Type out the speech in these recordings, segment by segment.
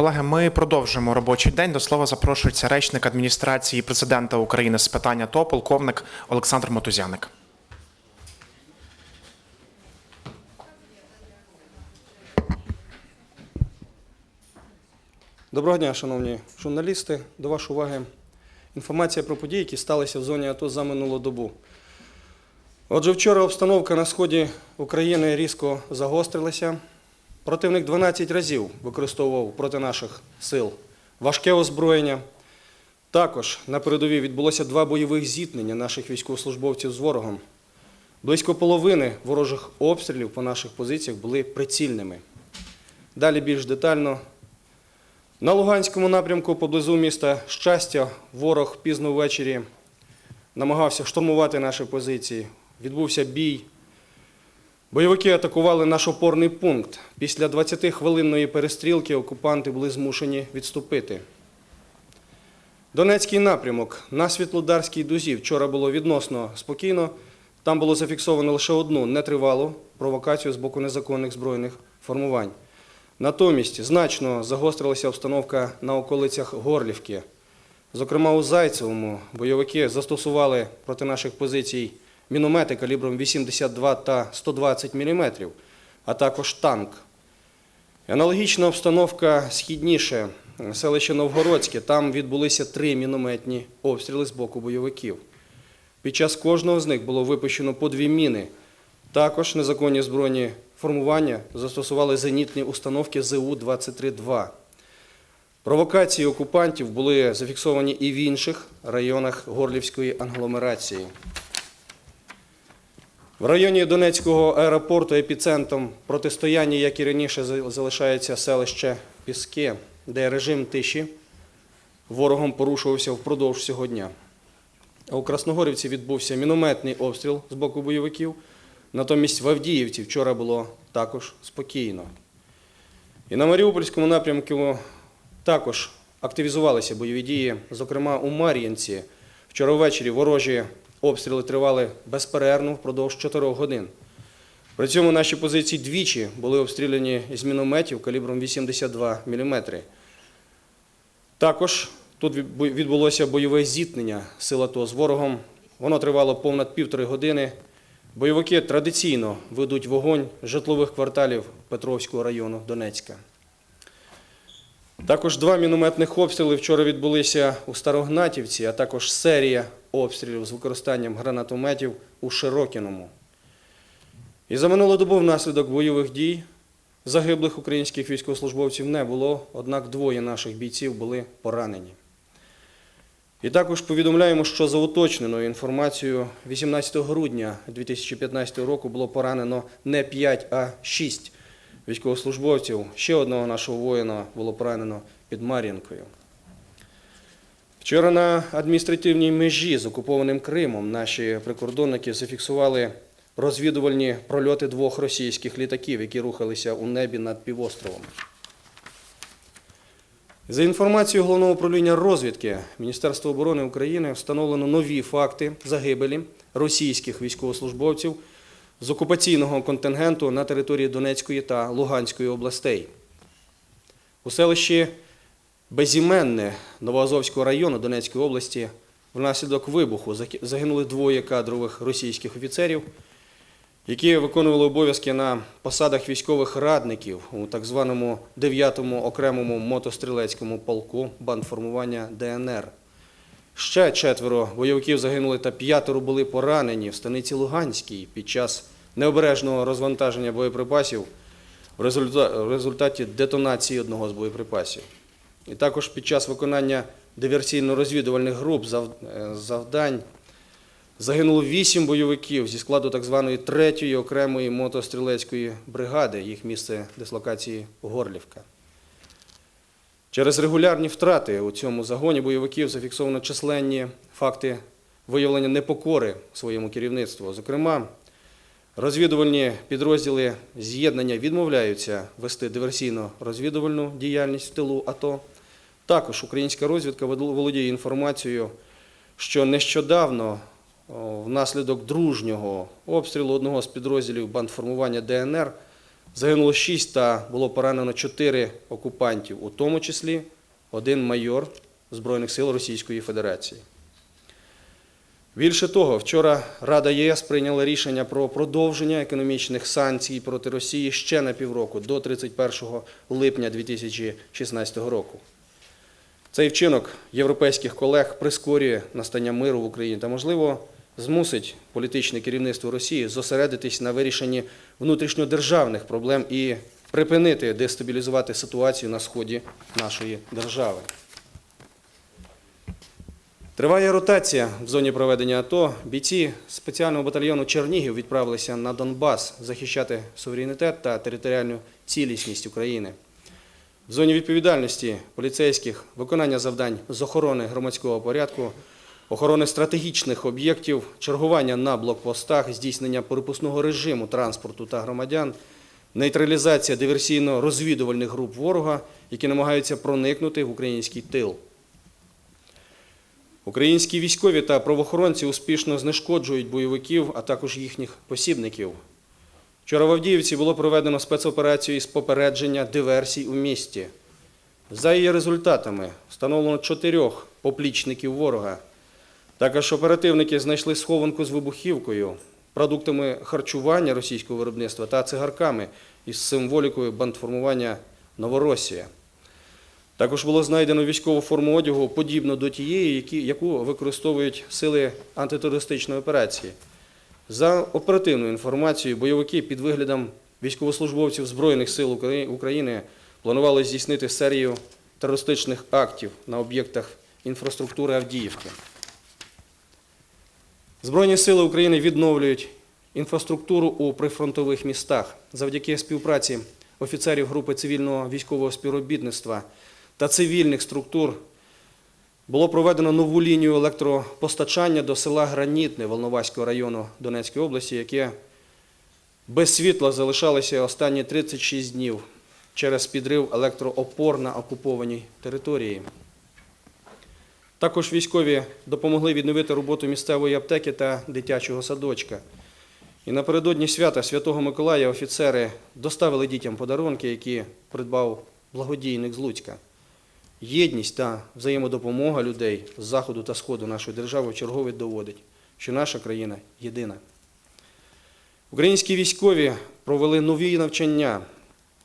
Колеги, ми продовжуємо робочий день. До слова запрошується речник адміністрації президента України з питання ТО, полковник Олександр Мотузяник. Доброго дня, шановні журналісти. До вашої уваги інформація про події, які сталися в зоні АТО за минулу добу. Отже, вчора обстановка на сході України різко загострилася. Противник 12 разів використовував проти наших сил важке озброєння. Також на передовій відбулося два бойових зіткнення наших військовослужбовців з ворогом. Близько половини ворожих обстрілів по наших позиціях були прицільними. Далі більш детально на Луганському напрямку поблизу міста Щастя ворог пізно ввечері намагався штурмувати наші позиції. Відбувся бій. Бойовики атакували наш опорний пункт. Після 20-хвилинної перестрілки окупанти були змушені відступити. Донецький напрямок на Світлодарській дузі вчора було відносно спокійно. Там було зафіксовано лише одну нетривалу провокацію з боку незаконних збройних формувань. Натомість значно загострилася обстановка на околицях Горлівки. Зокрема, у Зайцевому бойовики застосували проти наших позицій міномети калібром 82 та 120 мм, а також танк. Аналогічна обстановка східніше, селище Новгородське. Там відбулися три мінометні обстріли з боку бойовиків. Під час кожного з них було випущено по дві міни. Також незаконні збройні формування застосували зенітні установки ЗУ-23-2. Провокації окупантів були зафіксовані і в інших районах Горлівської англомерації. В районі Донецького аеропорту епіцентром протистояння, як і раніше, за- залишається селище Піски, де режим тиші ворогом порушувався впродовж цього дня. А у Красногорівці відбувся мінометний обстріл з боку бойовиків. Натомість в Авдіївці вчора було також спокійно. І на Маріупольському напрямку також активізувалися бойові дії. Зокрема, у Мар'їнці вчора ввечері ворожі обстріли тривали безперервно впродовж 4 годин. При цьому наші позиції двічі були обстріляні з мінометів калібром 82 мм. Також тут відбулося бойове зіткнення сил АТО з ворогом. Воно тривало понад півтори години. Бойовики традиційно ведуть вогонь житлових кварталів Петровського району Донецька. Також два мінометних обстріли вчора відбулися у Старогнатівці, а також серія обстрілів з використанням гранатометів у Широкіному. І за минулу добу внаслідок бойових дій загиблих українських військовослужбовців не було, однак двоє наших бійців були поранені. І також повідомляємо, що за уточненою інформацією 18 грудня 2015 року було поранено не 5, а 6 військовослужбовців. Ще одного нашого воїна було поранено під Мар'їнкою. Вчора на адміністративній межі з окупованим Кримом наші прикордонники зафіксували розвідувальні прольоти двох російських літаків, які рухалися у небі над півостровом. За інформацією Головного управління розвідки Міністерства оборони України встановлено нові факти загибелі російських військовослужбовців з окупаційного контингенту на території Донецької та Луганської областей. У селищі Безіменне Новоазовського району Донецької області внаслідок вибуху загинули двоє кадрових російських офіцерів, які виконували обов'язки на посадах військових радників у так званому 9-му окремому мотострілецькому полку бандформування ДНР. Ще четверо бойовиків загинули та п'ятеро були поранені в станиці Луганській під час необережного розвантаження боєприпасів в результаті детонації одного з боєприпасів. І також під час виконання диверсійно-розвідувальних груп е, завдань загинуло вісім бойовиків зі складу так званої третьої окремої мотострілецької бригади, їх місце дислокації Горлівка. Через регулярні втрати у цьому загоні бойовиків зафіксовано численні факти виявлення непокори своєму керівництву. Зокрема, розвідувальні підрозділи з'єднання відмовляються вести диверсійно-розвідувальну діяльність в тилу АТО. Також українська розвідка володіє інформацією, що нещодавно внаслідок дружнього обстрілу одного з підрозділів бандформування ДНР Загинуло 6 та було поранено 4 окупантів, у тому числі один майор Збройних сил Російської Федерації. Більше того, вчора Рада ЄС прийняла рішення про продовження економічних санкцій проти Росії ще на півроку до 31 липня 2016 року. Цей вчинок європейських колег прискорює настання миру в Україні та, можливо, змусить політичне керівництво Росії зосередитись на вирішенні внутрішньодержавних проблем і припинити дестабілізувати ситуацію на сході нашої держави. Триває ротація в зоні проведення АТО. Бійці спеціального батальйону Чернігів відправилися на Донбас захищати суверенітет та територіальну цілісність України. В зоні відповідальності поліцейських виконання завдань з охорони громадського порядку, охорони стратегічних об'єктів, чергування на блокпостах, здійснення перепускного режиму транспорту та громадян, нейтралізація диверсійно-розвідувальних груп ворога, які намагаються проникнути в український тил. Українські військові та правоохоронці успішно знешкоджують бойовиків, а також їхніх посібників. Вчора в Авдіївці було проведено спецоперацію із попередження диверсій у місті. За її результатами встановлено чотирьох поплічників ворога. Також оперативники знайшли схованку з вибухівкою, продуктами харчування російського виробництва та цигарками із символікою бандформування Новоросія. Також було знайдено військову форму одягу, подібну до тієї, яку використовують сили антитерористичної операції. За оперативною інформацією, бойовики під виглядом військовослужбовців Збройних сил України планували здійснити серію терористичних актів на об'єктах інфраструктури Авдіївки. Збройні сили України відновлюють інфраструктуру у прифронтових містах завдяки співпраці офіцерів групи цивільного військового співробітництва та цивільних структур було проведено нову лінію електропостачання до села Гранітне Волноваського району Донецької області, яке без світла залишалося останні 36 днів через підрив електроопор на окупованій території. Також військові допомогли відновити роботу місцевої аптеки та дитячого садочка. І напередодні свята Святого Миколая офіцери доставили дітям подарунки, які придбав благодійник з Луцька. Єдність та взаємодопомога людей з заходу та сходу нашої держави вчергове доводить, що наша країна єдина. Українські військові провели нові навчання.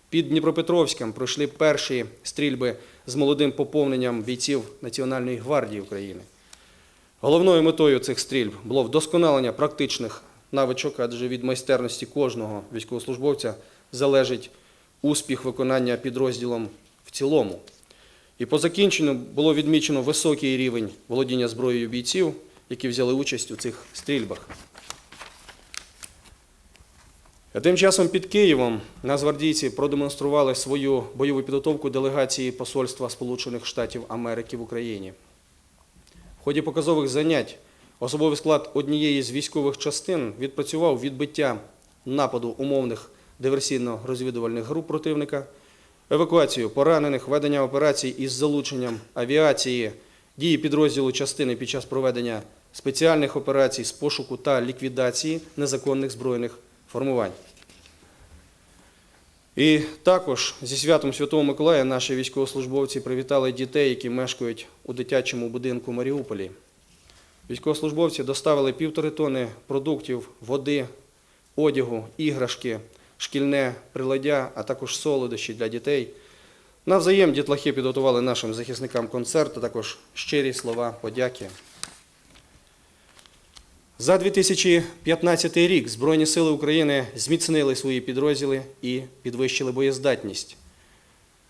Під Дніпропетровськом пройшли перші стрільби з молодим поповненням бійців Національної гвардії України. Головною метою цих стрільб було вдосконалення практичних навичок, адже від майстерності кожного військовослужбовця залежить успіх виконання підрозділом в цілому. І по закінченню було відмічено високий рівень володіння зброєю бійців, які взяли участь у цих стрільбах. А тим часом під Києвом нацгвардійці продемонстрували свою бойову підготовку делегації Посольства Сполучених Штатів Америки в Україні. В ході показових занять особовий склад однієї з військових частин відпрацював відбиття нападу умовних диверсійно-розвідувальних груп противника, евакуацію поранених, ведення операцій із залученням авіації, дії підрозділу частини під час проведення спеціальних операцій з пошуку та ліквідації незаконних збройних формувань. І також зі святом Святого Миколая наші військовослужбовці привітали дітей, які мешкають у дитячому будинку Маріуполі. Військовослужбовці доставили півтори тони продуктів, води, одягу, іграшки, шкільне приладдя, а також солодощі для дітей. Навзаєм дітлахи підготували нашим захисникам концерт, а також щирі слова подяки. За 2015 рік Збройні сили України зміцнили свої підрозділи і підвищили боєздатність.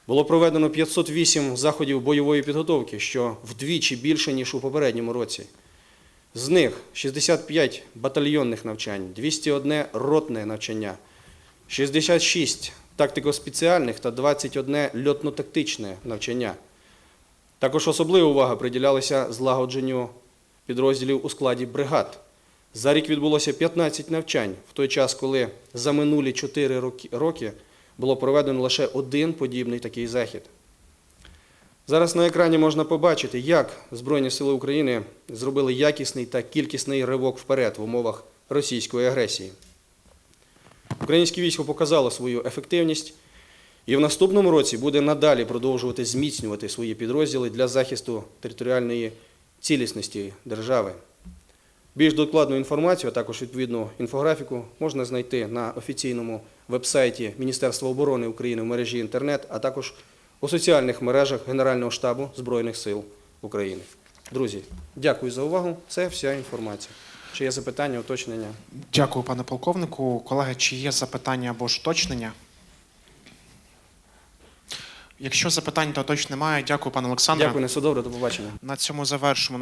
Було проведено 508 заходів бойової підготовки, що вдвічі більше, ніж у попередньому році. З них 65 батальйонних навчань, 201 ротне навчання, 66 тактико-спеціальних та 21 льотно-тактичне навчання. Також особлива увага приділялася злагодженню підрозділів у складі бригад. За рік відбулося 15 навчань, в той час, коли за минулі 4 роки- було проведено лише один подібний такий захід. Зараз на екрані можна побачити, як Збройні Сили України зробили якісний та кількісний ривок вперед в умовах російської агресії. Українське військо показало свою ефективність і в наступному році буде надалі продовжувати зміцнювати свої підрозділи для захисту територіальної цілісності держави. Більш докладну інформацію, а також відповідну інфографіку можна знайти на офіційному вебсайті Міністерства оборони України в мережі інтернет, а також у соціальних мережах Генерального штабу Збройних сил України. Друзі, дякую за увагу. Це вся інформація. Чи є запитання, уточнення? Дякую, пане полковнику. Колеги, чи є запитання або ж уточнення? Якщо запитань, то точно немає. Дякую, пане Олександре. Дякую, не все добре, до побачення. На цьому завершимо.